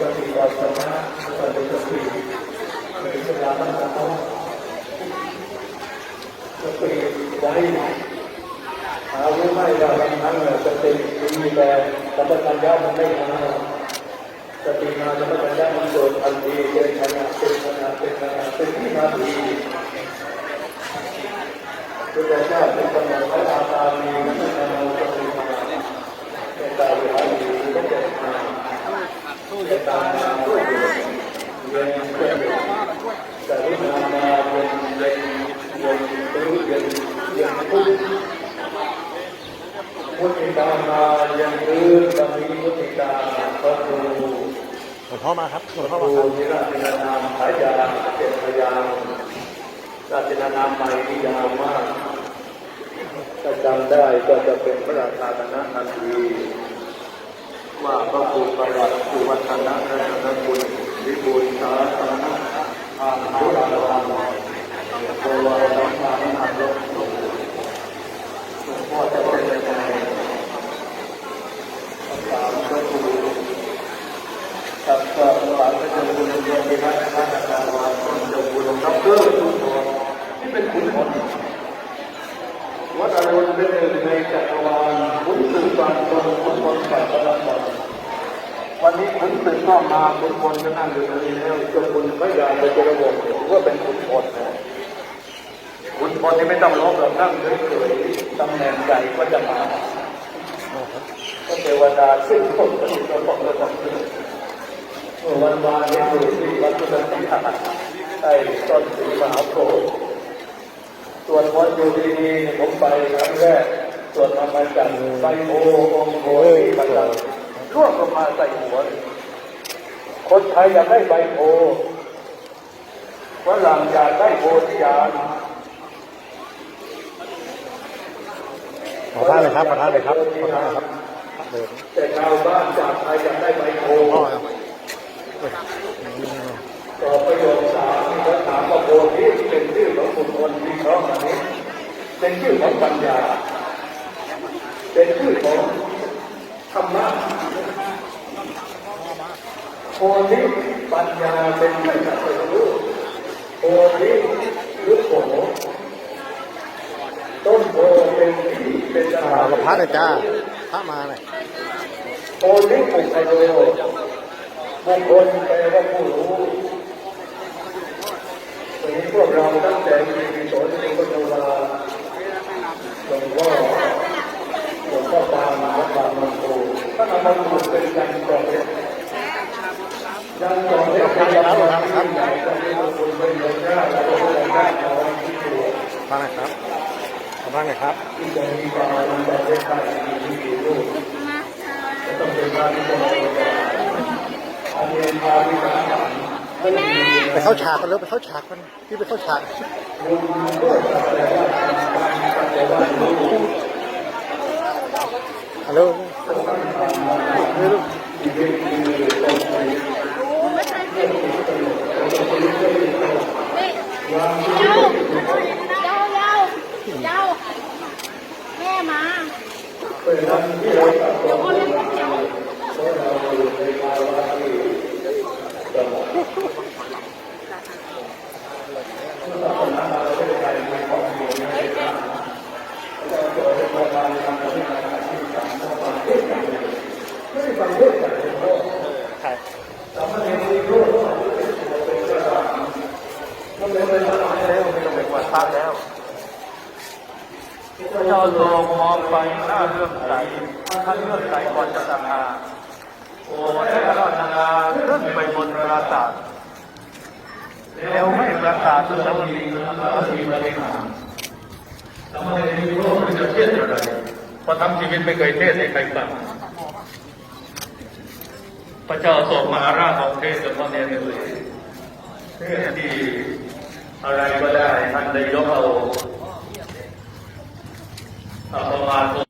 seperti customer, seperti sepi. Begitu 8 tahun, sepi dari அவருமாய் சத்தை இந்த சட்ட தஞ்சா மண்டை சத்தி நான் சட்ட தஞ்சா மண்டோ அல்வி திருப்பி நான் ตามาด้วยเย็นเพื่อนกรุณามาเย็นเย็นเย็นรู้เย็นเย็นทุกพุทธิตามาเย็นพื้นตมีพุทธิตาระครูหลวงพ่อมาครับหลวงพ่อมาครับที่ราชนามฉายาเป็นพยานราชนามใหม่ที่ยาวมากถ้าจำได้ก็จะเป็นพระราชาคณะทันที ว่าพระครูประวัติสุวัฒนะรัตนบุญวิบูลย์สาธารณะอาภาราวันโตวารังสารนาลกหลวงพ่อจะเป็นยังไงถามพระครูสัพพะวาระจะบุญเรียนที่วัดพระอาจารย์วานคนจะบุญรับเลิกทุกคนนี่เป็นขุนพลวัดอรุณเป็นหนึ่งในจักรวาลขุนศึกบางคนขุนพลฝ่ายพระนคร วันนี้ขุนศึกก็มาขุนพลก็นั่งอยู่ตรงนี้แล้วจนคุณพระยาไปเจรวงศ์ถือว่าเป็นขุนพลนะขุนพลที่ไม่ต้องรบหรอกนั่งเฉยๆตำแหน่งใหญ่ก็จะมาก็เทวดาซึ่งคนก็อยู่ตรงนั้นตรงเมื่อวันวานนี้อยู่ที่วัดพุทธศาสนาใต้ต้นสีมหาโพธิ์ส่วนคนอยู่ดีๆผมไปครั้งแรกส่วนธรรมจักรใบโพองโพที่บัลลังก์ ร่วงลงมาใส่หัวเลยคนไทยอยากได้ใบโพฝรั่งอยากได้โพธิญาณขอท่านเลยครับขอท่านเลยครับขอท่านเลยครับเดินแต่ชาวบ้านจากไทยอยากได้ใบโพพ่อครับต่อประโยคสามที่เขาถามว่าโพธิเป็นชื่อของบุคคลที่เขาอันนี้เป็นชื่อของปัญญา เป็นชื่อของธรรมะ โพธิปัญญาเป็นไม่สัตรู้โพธิลุกโผต้นโพเป็นที่เป็นสาถานหลวงพ่อเลยจ้าพระมาหน่ยโพธิปุคโลบุคคลแปลว่าผู้รู้วันนี้พวกเราตั้งแต่มี ฟังนะหน่อยครับขอท่านหน่อยครับที่จะมีการยันต่อเพชรได้มีที่รูปจะต้องเป็นการที่ต้องเป็นการอันนี้พาวิการไปเข้าฉากกันแล้วไปเข้าฉากกันพี่ไปเข้าฉากบุญด้วยแต่ว่าแต่ว่ารู้ฮัลโหล แล้วไม่ต้องไปกวาดพระแล้วพระ เจ้าทรงมองไปหน้าเรื่องใสท่านเรื่องใสก่อนจะทำงาโอ้ได้ราชนาขึ้นไปบนปราสาทแล้วให้ปราสาทสุสามีสุสามีบริหารทำไมโลกมันจะเทศอะไรพราะทั้งชีวิตไม่เคยเทศให้ใครฟังพระเจ้าทรงมหาราชของเทศเฉพาะเนี่ยเลยเทศที่อะไรก็ได้ท่านได้ยกเอา সম্ভব